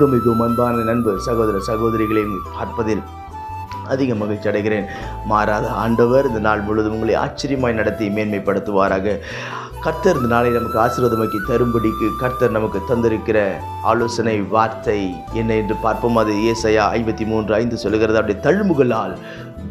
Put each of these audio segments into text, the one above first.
அனைவருக்கும் மிகவும் அன்பான நண்பர் சகோதர சகோதரிகளையும் பார்ப்பதில் அதிக மகிழ்ச்சி அடைகிறேன். மாறாத ஆண்டவர் இந்த நாள் முழுவதும் உங்களை ஆச்சரியமாய் நடத்தி மேன்மைப்படுத்துவாராக. கர்த்தர் இந்த நாளை நமக்கு ஆசீர்வாதமாக்கி தரும்படிக்கு கர்த்தர் நமக்கு தந்திருக்கிற ஆலோசனை வார்த்தை என்ன என்று பார்ப்போம். அது ஏசையா ஐம்பத்தி மூன்று ஐந்து சொல்லுகிறது அப்படியே தழும்புகளால்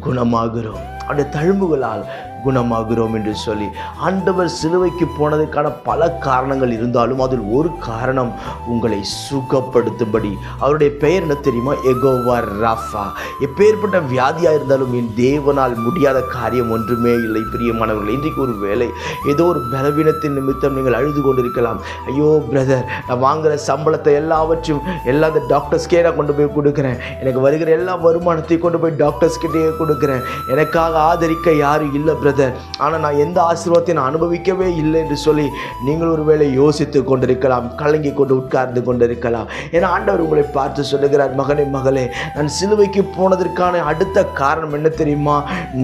குணமாகிறோம். அப்படியே தழும்புகளால் குணமாகிறோம் என்று சொல்லி ஆண்டவர் சிலுவைக்கு போனதுக்கான பல காரணங்கள் இருந்தாலும் அதில் ஒரு காரணம் உங்களை சுகப்படுத்தும்படி. அவருடைய பெயர் என்ன தெரியுமா? எகோவா ராஃபா. எப்பேற்பட்ட வியாதியாக இருந்தாலும் என் தேவனால் முடியாத காரியம் ஒன்றுமே இல்லை பிரியமானவர்கள். இன்றைக்கு ஒரு வேலை ஏதோ ஒரு பலவீனத்தின் நிமித்தம் நீங்கள் அழுது கொண்டிருக்கலாம். ஐயோ பிரதர் நான் வாங்குகிற சம்பளத்தை எல்லாவற்றையும் எல்லா அந்த டாக்டர்ஸ்க்கே நான் கொண்டு போய் கொடுக்குறேன். எனக்கு வருகிற எல்லா வருமானத்தையும் கொண்டு போய் டாக்டர்ஸ்கிட்டே கொடுக்குறேன். எனக்காக ஆதரிக்க யாரும் இல்லை பிரதர் ஆனால் நான் எந்த ஆசீர்வாதத்தையும் நான் அனுபவிக்கவே இல்லை என்று சொல்லி நீங்கள் ஒருவேளை யோசித்து கொண்டிருக்கலாம் கலங்கி கொண்டு உட்கார்ந்து கொண்டிருக்கலாம். ஏன்னா ஆண்டவர் உங்களை பார்த்து சொல்லுகிறார் மகனே மகளே நான் சிலுவைக்கு போனதற்கான அடுத்த காரணம் என்ன தெரியுமா?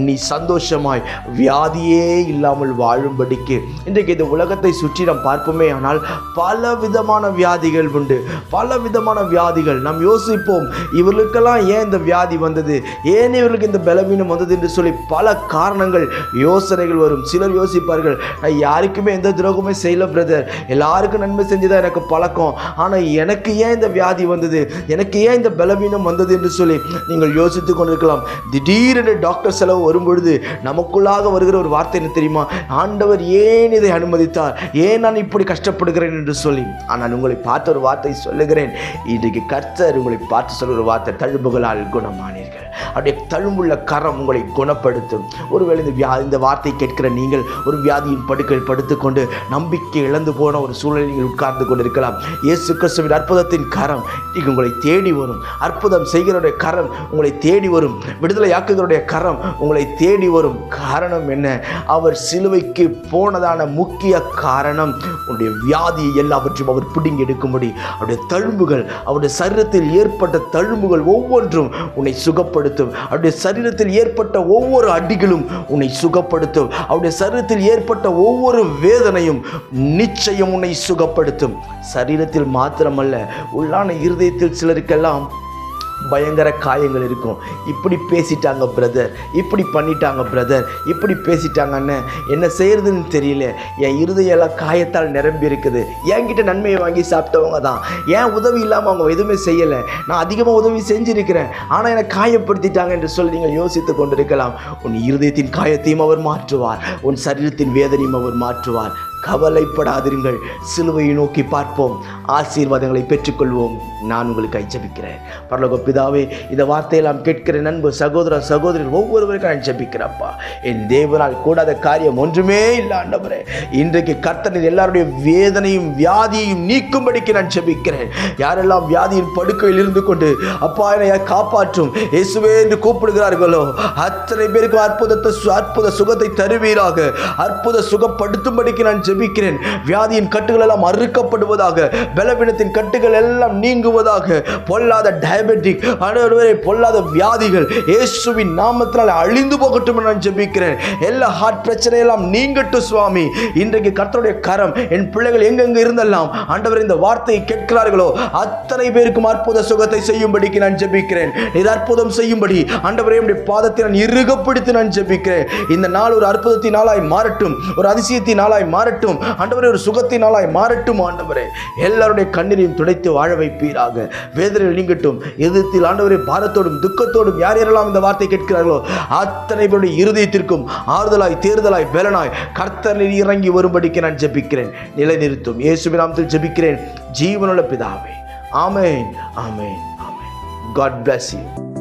நீ சந்தோஷமாய் வியாதியே இல்லாமல் வாழும்படிக்கு. இன்றைக்கு இந்த உலகத்தை சுற்றி நாம் பார்ப்போமே ஆனால் பல விதமான வியாதிகள் உண்டு. பல விதமான வியாதிகள். நாம் யோசிப்போம் இவர்களுக்கெல்லாம் ஏன் இந்த வியாதி வந்தது? ஏன் இவர்களுக்கு இந்த பலவீனம் வந்தது? என்று சொல்லி பல காரணங்கள் யோசனைகள் வரும். சிலர் யோசிப்பார்கள் நான் யாருக்குமே எந்த துரோகமே செய்யல பிரதர் எல்லாருக்கும் நன்மை செஞ்சுதான் எனக்கு பழக்கம். ஆனால் எனக்கு ஏன் இந்த வியாதி வந்தது? எனக்கு ஏன் இந்த பலவீனம் வந்தது என்று சொல்லி நீங்கள் யோசித்து கொண்டிருக்கலாம். திடீரென்று டாக்டர் செலவு வரும்பொழுது நமக்குள்ளாக வருகிற ஒரு வார்த்தை என்ன தெரியுமா? ஆண்டவர் ஏன் இதை அனுமதித்தார்? ஏன் நான் இப்படி கஷ்டப்படுகிறேன் என்று சொல்லி. ஆனால் உங்களை பார்த்த ஒரு வார்த்தை சொல்லுகிறேன். இன்றைக்கு கர்த்தர் உங்களை பார்த்து சொல்கிற ஒரு வார்த்தை தழும்புகளால் குணமானீர்கள். அப்படியே தழும்புள்ள கரம் உங்களை குணப்படுத்தும். ஒருவேளை இந்த வியா இந்த வார்த்தை கேட்கிற நீங்கள் ஒரு வியாதியின் படுக்கையில் படுத்துக்கொண்டு நம்பிக்கை இழந்து போன ஒரு சூழலில் நீங்கள் உட்கார்ந்து கொண்டிருக்கலாம். இயேசு கிறிஸ்துவின் அற்புதத்தின் கரம் நீங்கள் உங்களை தேடி வரும். அற்புதம் செய்கிறவருடைய கரம் உங்களை தேடி வரும். விடுதலையாக்குகிறவருடைய கரம் உங்களை தேடி வரும். காரணம் என்ன? அவர் சிலுவைக்கு போனதான முக்கிய காரணம் உன்னுடைய வியாதியை எல்லாவற்றையும் அவர் பிடுங்கி எடுக்கும்படி. அவருடைய தழும்புகள் அவருடைய சரீரத்தில் ஏற்பட்ட தழும்புகள் ஒவ்வொன்றும் உன்னை சுகப்படுத்தும். அவருடைய சரீரத்தில் ஏற்பட்ட ஒவ்வொரு அடிகளும் உன்னை சுகப்படுத்தும். அவருடைய சரீரத்தில் ஏற்பட்ட ஒவ்வொரு வேதனையும் நிச்சயம் உன்னை சுகப்படுத்தும். சரீரத்தில் மாத்திரமல்ல உள்ளான இருதயத்தில் சிலருக்கெல்லாம் பயங்கர காயங்கள் இருக்கும். இப்படி பேசிட்டாங்க பிரதர் இப்படி பண்ணிட்டாங்க பிரதர் இப்படி பேசிட்டாங்கன்னு என்ன செய்கிறதுன்னு தெரியல. என் இருதயெல்லாம் காயத்தால் நிரம்பி இருக்குது. என்கிட்ட நன்மையை வாங்கி சாப்பிட்டவங்க தான். ஏன் உதவி இல்லாமல் அவங்க எதுவுமே செய்யலை? நான் அதிகமாக உதவி செஞ்சுருக்கிறேன். ஆனால் என்னை காயப்படுத்திட்டாங்க என்று சொல்லி நீங்கள் யோசித்து கொண்டிருக்கலாம். உன் இருதயத்தின் காயத்தையும் அவர் மாற்றுவார். உன் சரீரத்தின் வேதனையும் அவர் மாற்றுவார். கவலைப்படாதிருங்கள். சிலுவையை நோக்கி பார்ப்போம். ஆசீர்வாதங்களை பெற்றுக்கொள்வோம். நான் உங்களுக்கு ஐச்சபிக்கிறேன் பரலோக பிதாவே இந்த வார்த்தையெல்லாம் கேட்கிற நண்பு சகோதர சகோதரர் ஒவ்வொருவருக்கும் நான் என் தேவனால் கூடாத காரியம் ஒன்றுமே இல்லை ஆண்டவரே. இன்றைக்கு கர்த்தனில் எல்லாருடைய வேதனையும் வியாதியையும் நீக்கும்படிக்கு நான் ஜபிக்கிறேன். யாரெல்லாம் வியாதியின் படுக்கையில் இருந்து கொண்டு அப்பா என்னை காப்பாற்றும்? இயேசுவே என்று கூப்பிடுகிறார்களோ அத்தனை பேருக்கு அற்புதத்தை சு- அற்புத சுகத்தை தருவீராக. அற்புத சுகப்படுத்தும்படிக்கு நான் ஜெபிக்கிறேன். வியாதியின் கட்டுகள் எல்லாம் அறுக்கப்படுவதாக பலவீனத்தின் கட்டுகள் எல்லாம் நீங்குவதாக பொல்லாத டயபெட்டிக் அனைவரை பொல்லாத வியாதிகள் இயேசுவின் நாமத்தினால் அழிந்து போகட்டும் நான் ஜெபிக்கிறேன். எல்லா ஹார்ட் பிரச்சனையெல்லாம் நீங்கட்டும் சுவாமி. இன்றைக்கு கர்த்தருடைய கரம் என் பிள்ளைகள் எங்கெங்கு இருந்தெல்லாம் ஆண்டவர் இந்த வார்த்தையை கேட்கிறார்களோ அத்தனை பேருக்கும் அற்புத சுகத்தை செய்யும்படிக்கு நான் ஜெபிக்கிறேன். இது அற்புதம் செய்யும்படி ஆண்டவரே பாதத்தை நான் இறுகப்படுத்தி நான் ஜெபிக்கிறேன். இந்த நாள் ஒரு அற்புதத்தின் நாளாய் மாறட்டும் ஒரு அதிசயத்தின் நாளாய் மாறட்டும். மாறட்டும். ஆண்டவரே ஒரு சுகத்தினாலாய் மாறட்டும் ஆண்டவரே. எல்லாருடைய கண்ணீரையும் துடைத்து வாழ வைப்பீராக. வேதனை நீங்கட்டும். எதிர்த்தில் ஆண்டவரே பாரத்தோடும் துக்கத்தோடும் யார் யாரெல்லாம் இந்த வார்த்தை கேட்கிறார்களோ அத்தனை பேருடைய இருதயத்திற்கும் ஆறுதலாய் தேர்தலாய் பலனாய் கர்த்தரில் இறங்கி வரும்படிக்கு நான் ஜெபிக்கிறேன். நிலைநிறுத்தும். இயேசுவின் நாமத்தில் ஜெபிக்கிறேன். ஜீவனுள்ள பிதாவே. ஆமேன் ஆமேன் ஆமேன். God bless you